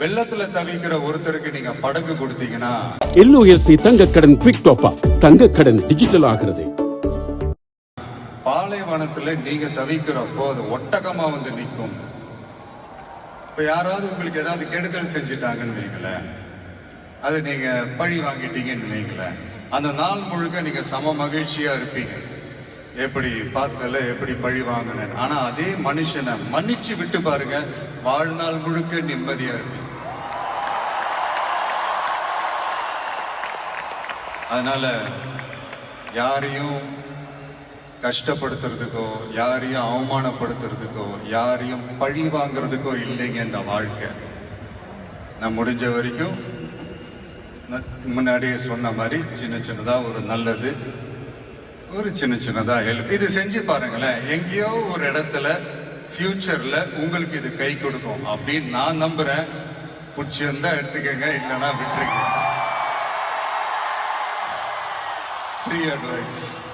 வெள்ளத்துல தவிக்கிற ஒருத்தருக்கு நீங்க படகு கொடுத்தீங்கன்னா எல்ஓஎல்சி தங்கக்கடன் குவிக் டாப்பா தங்கக்கடன் டிஜிட்டல் ஆகிறது. பாலைவனத்துல நீங்க தவிக்கிறப்போ அது ஒட்டகமா வந்து நிற்கும். இப்ப யாராவது உங்களுக்கு ஏதாவது கெடுதல் செஞ்சுட்டாங்கன்னு வைங்களேன் அது நீங்க பழி வாங்கிட்டீங்கன்னு வைங்களேன் அந்த நாள் முழுக்க நீங்க சம மகிழ்ச்சியா இருப்பீங்க. எப்படி பார்த்தல எப்படி பழி வாங்கினேன் ஆனா அதே மனுஷனை மன்னிச்சு விட்டு பாருங்க வாழ்நாள் முழுக்க நிம்மதியா இருப்பீங்க. அதனால் யாரையும் கஷ்டப்படுத்துறதுக்கோ யாரையும் அவமானப்படுத்துறதுக்கோ யாரையும் பழி வாங்கிறதுக்கோ இல்லைங்க இந்த வாழ்க்கை. நான் முடிஞ்ச வரைக்கும் நான் முன்னாடியே சொன்ன மாதிரி சின்ன சின்னதாக ஒரு நல்லது ஒரு சின்ன சின்னதாக ஹெல்ப் இது செஞ்சு பாருங்களேன் எங்கேயோ ஒரு இடத்துல ஃப்யூச்சரில் உங்களுக்கு இது கை கொடுக்கும் அப்படின்னு நான் நம்புகிறேன் பிடிச்சிருந்தா எடுத்துக்கங்க இல்லைன்னா விட்டுருங்க. free advice.